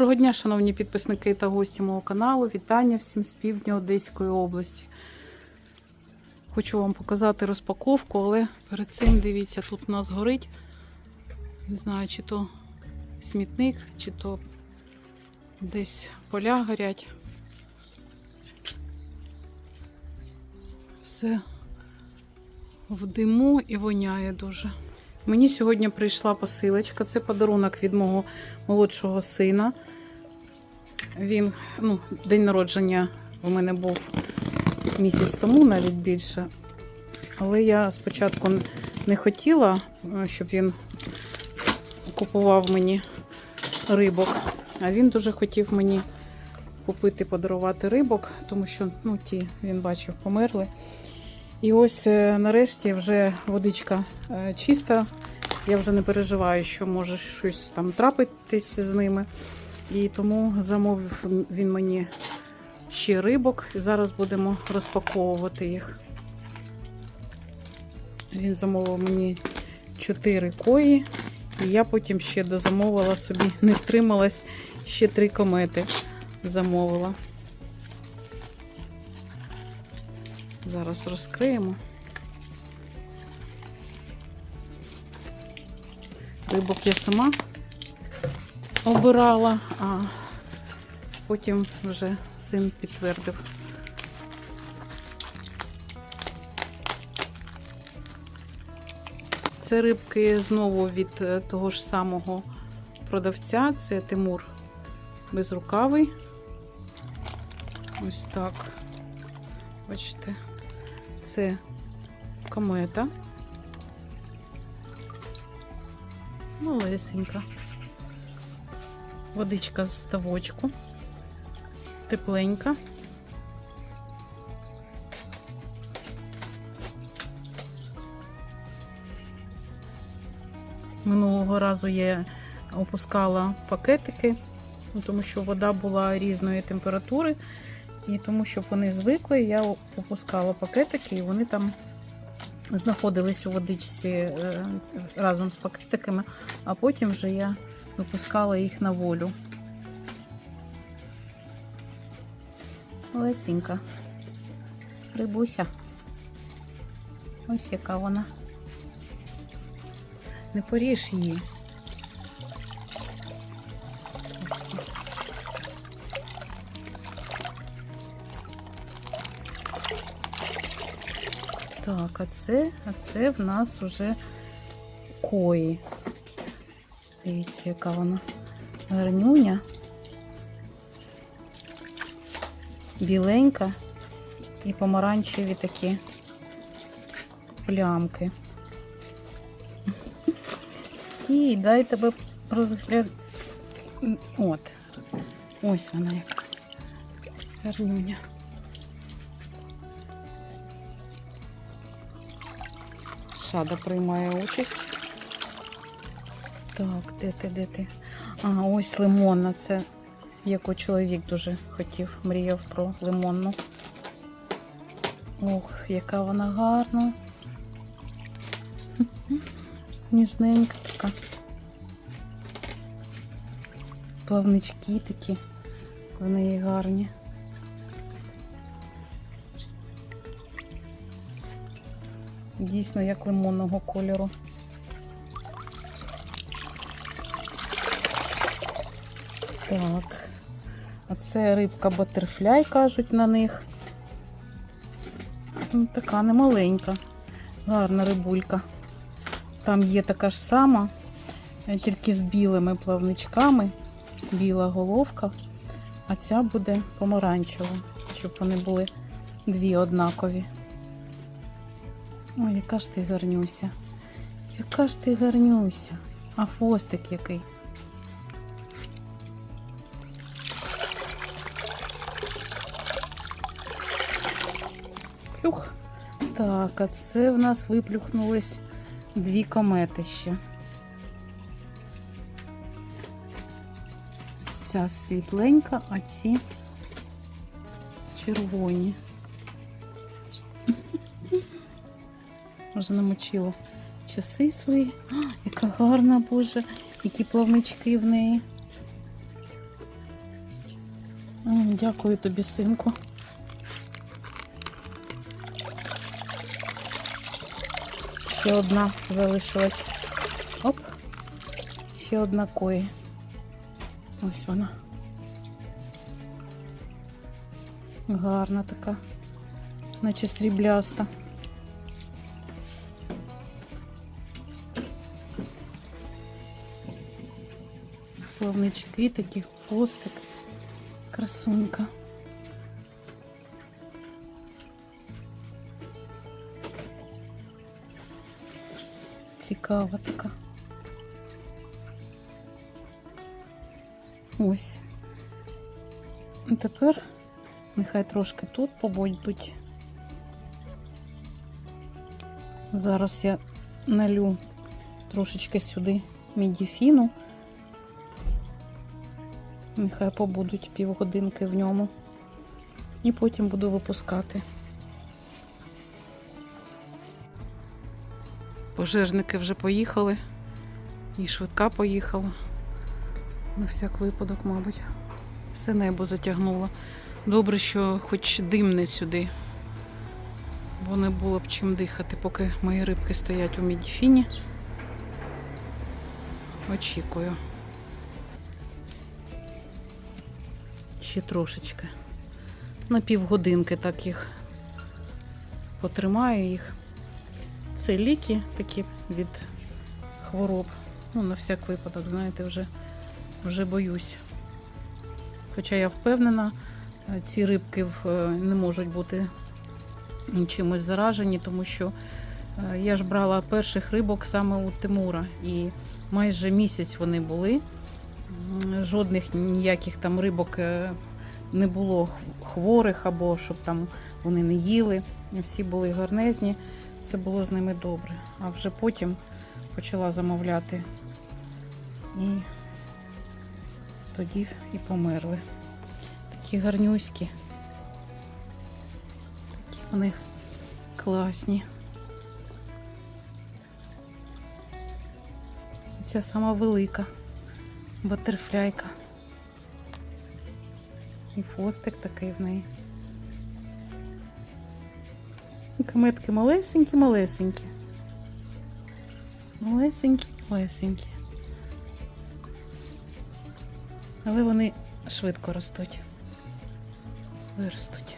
Доброго дня, шановні підписники та гості мого каналу. Вітання всім з півдня Одеської області. Хочу вам показати розпаковку, але перед цим дивіться, тут у нас горить. Не знаю, чи то смітник, чи то десь поля горять. Все в диму і воняє дуже. Мені сьогодні прийшла посилочка. Це подарунок від мого молодшого сина. Він, ну, день народження у мене був місяць тому, навіть більше. Але я спочатку не хотіла, е, щоб він купував мені рибок. А він дуже хотів мені купити, подарувати рибок, тому що ну, ті, він бачив, померли. І ось е, нарешті вже водичка е, чиста. Я вже не переживаю, що може щось там трапитись з ними. І тому замовив він мені ще рибок. І зараз будемо розпаковувати їх. Він замовив мені 4 кої, і я потім ще дозамовила собі, не втрималась, ще 3 комети замовила. Зараз розкриємо. Рибок я сама обирала, а потім вже син підтвердив. Це рибки знову від е, того ж самого продавця. Це Тимур безрукавий. Ось так. Бачите, це комета. Малесенька. Водичка з ставочку. Тепленька. Минулого разу я опускала пакетики, ну, тому що вода була різної температури. І тому, щоб вони звикли, я опускала пакетики, і вони там знаходились у водичці е, разом з пакетиками, а потім вже я випускала їх на волю. Лесенька. Рибуся. Ось яка вона. Не поріж її. Так, а це, а це в нас вже кої. Дивіться, яка вона гарнюня. Біленька і помаранчеві такі плямки. Стій, дай тебе розгляд. От. Ось вона яка. Гарнюня. Шада приймає участь. Так, де ти, де ти? А, ось лимонна. Це яку чоловік дуже хотів, мріяв про лимонну. Ох, яка вона гарна. Ніжненька така. Плавнички такі. В неї гарні. Дійсно, як лимонного кольору. Так. А це рибка батерфляй, кажуть на них. Ну, Така немаленька, гарна рибулька. Там є така ж сама, е, тільки з білими плавничками, біла головка, а ця буде помаранчева, щоб вони були дві однакові. Ой, яка ж ти гарнюся. Яка ж ти гарнюся. А хвостик який. Так, а це в нас виплюхнулись дві комети ще. Ось Ця світленька, а ці червоні. Вже намочила часи свої. А, яка гарна, Боже, які плавнички в неї. Дякую тобі, синку. Ще одна залишилась. Оп. Ще одна кої. Ось вона. Гарна така, наче срібляста. Плавнички, такий хвостик, красунька. Цікава така. Ось. А Тепер нехай трошки тут побудуть. Зараз я налю трошечки сюди мідіфіну. Нехай побудуть півгодинки в ньому. І потім буду випускати. Пожежники вже поїхали. І швидка поїхала. На всяк випадок, мабуть. Все небо затягнуло. Добре, що хоч дим не сюди. Бо не було б чим дихати, поки мої рибки стоять у мідіфіні. Очікую. Ще трошечки. На півгодинки так їх потримаю їх. Це ліки такі від хвороб. Ну, на всяк випадок, знаєте, вже, вже боюсь. Хоча я впевнена, е, ці рибки е, не можуть бути чимось заражені, тому що е, я ж брала перших рибок саме у Тимура, і майже місяць вони були. Жодних ніяких там рибок не було хворих або щоб там вони не їли. Всі були гарнезні, все було з ними добре. А вже потім почала замовляти. І тоді і померли. Такі гарнюські. Такі вони класні. Ця сама велика батерфляйка. І фостик такий в неї. І Каметки малесенькі, малесенькі. Малесенькі, малесенькі. Але вони швидко ростуть. Виростуть.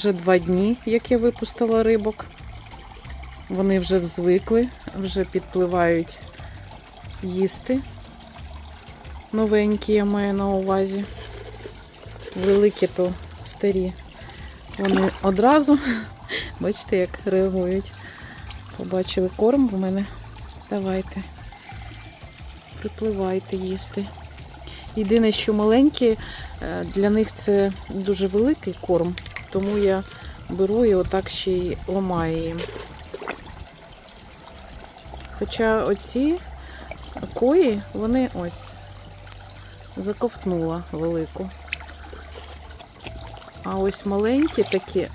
Вже два дні, як я випустила рибок. Вони вже звикли, вже підпливають їсти. Новенькі я маю на увазі. Великі то старі. Вони одразу, бачите, як реагують. Побачили корм в мене. Давайте. Припливайте їсти. Єдине, що маленькі, е, для них це дуже великий корм, тому я беру і отак ще й ламаю їм. Хоча оці кої, вони ось заковтнула велику. А ось маленькі такі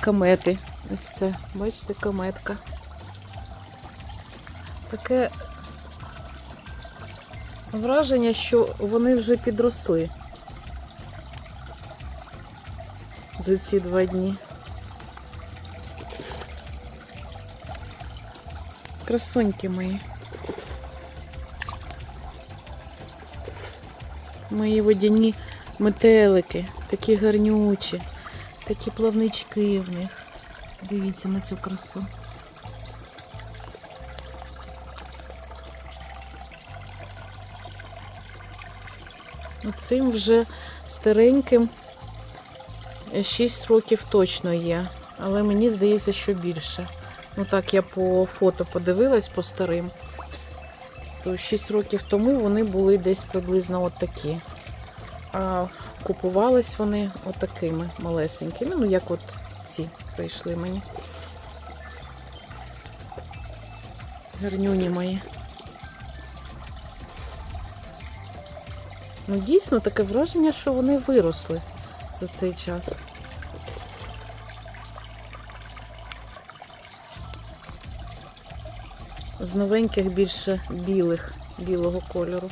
камети. Ось це, бачите, каметка. Таке враження, що вони вже підросли за ці два дні. Красуньки мої. Мої водяні метелики, такі гарнючі, такі плавнички в них. Дивіться на цю красу. Цим вже стареньким 6 років точно є, але мені здається, що більше. Ну так, я по фото подивилась по старим, то 6 років тому вони були десь приблизно от такі. А купувались вони отакими малесенькими, ну як от ці прийшли мені. Гарнюні мої. Ну, дійсно таке враження, що вони виросли за цей час. З новеньких більше білих, білого кольору.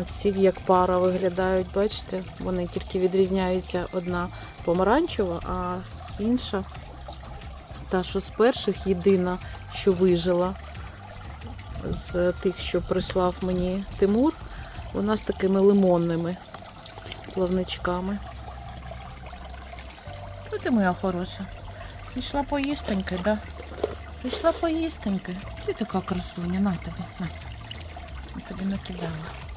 Оці як пара виглядають, бачите? Вони тільки відрізняються одна помаранчева, а інша, та, що з перших, єдина, що вижила з тих, що прислав мені Тимур, вона з такими лимонними плавничками. Що ти моя хороша? Пішла поїстеньки, да? Пішла поїстеньки. Ти така красуня, на тобі, на. Я тобі накидала.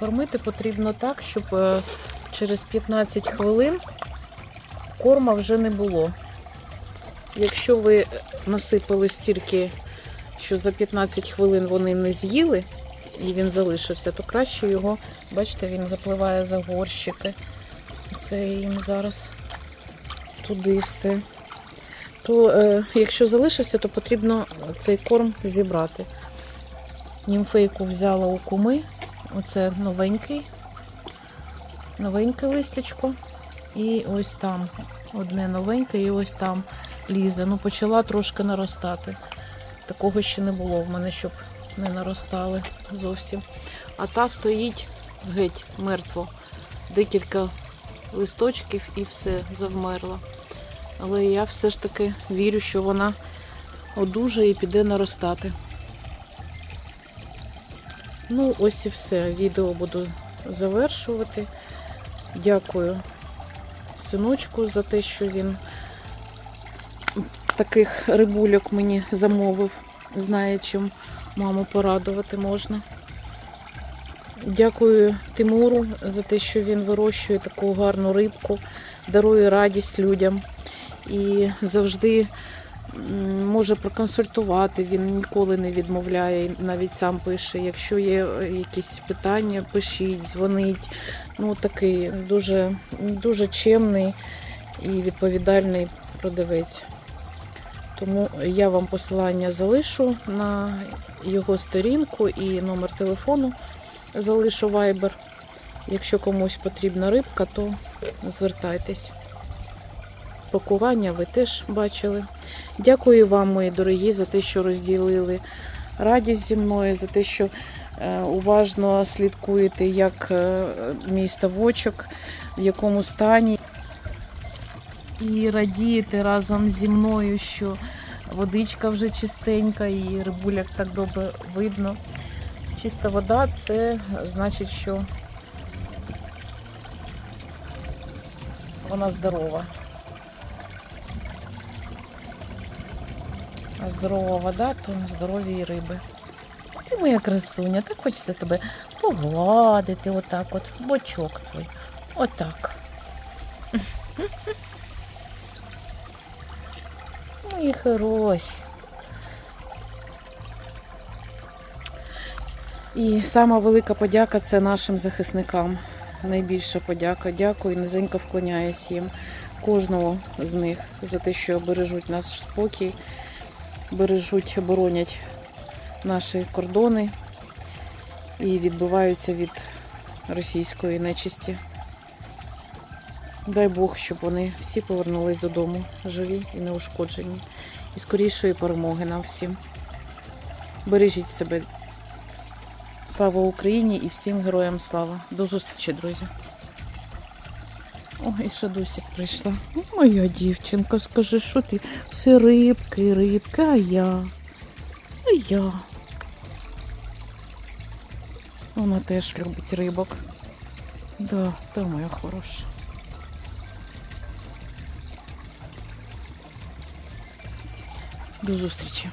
Кормити потрібно так, щоб е, через 15 хвилин корма вже не було. Якщо ви насипали стільки, що за 15 хвилин вони не з'їли і він залишився, то краще його, бачите, він запливає за горщики. Це їм зараз туди все. То е, якщо залишився, то потрібно цей корм зібрати. Німфейку взяла у куми. Оце новенький, новеньке листячко. І ось там одне новеньке, і ось там лізе. Ну, почала трошки наростати. Такого ще не було в мене, щоб не наростали зовсім. А та стоїть геть мертво. Декілька листочків і все завмерло. Але я все ж таки вірю, що вона одужає і піде наростати. Ну, ось і все. Відео буду завершувати. Дякую синочку за те, що він таких рибульок мені замовив. Знає, чим маму порадувати можна. Дякую Тимуру за те, що він вирощує таку гарну рибку, дарує радість людям і завжди може проконсультувати. Він ніколи не відмовляє, навіть сам пише. Якщо є якісь питання, пишіть, дзвонить. Ну, такий дуже, дуже чемний і відповідальний продавець. Тому я вам посилання залишу на його сторінку і номер телефону залишу Viber. Якщо комусь потрібна рибка, то звертайтесь. Пакування ви теж бачили. Дякую вам, мої дорогі, за те, що розділили радість зі мною, за те, що е, уважно слідкуєте, як е, мій ставочок, в якому стані. І радієте разом зі мною, що водичка вже чистенька і рибуляк так добре видно. Чиста вода це значить, що вона здорова. Здорова вода, то здорові і риби. Ти моя красуня, так хочеться тебе погладити отак от, бочок твій. Отак. Мої хороші. І сама велика подяка це нашим захисникам. Найбільша подяка. Дякую, низенько вклоняюсь їм, кожного з них за те, що бережуть наш спокій, бережуть, боронять наші кордони і відбиваються від російської нечисті. Дай Бог, щоб вони всі повернулись додому живі і неушкоджені. І скорішої перемоги нам всім. Бережіть себе. Слава Україні і всім героям слава. До зустрічі, друзі. О, і ще Дусік прийшла. Моя дівчинка, скажи, що ти? Все рибки, рибки, а я. А я. Вона теж любить рибок. Да, та моя хороша. До зустрічі.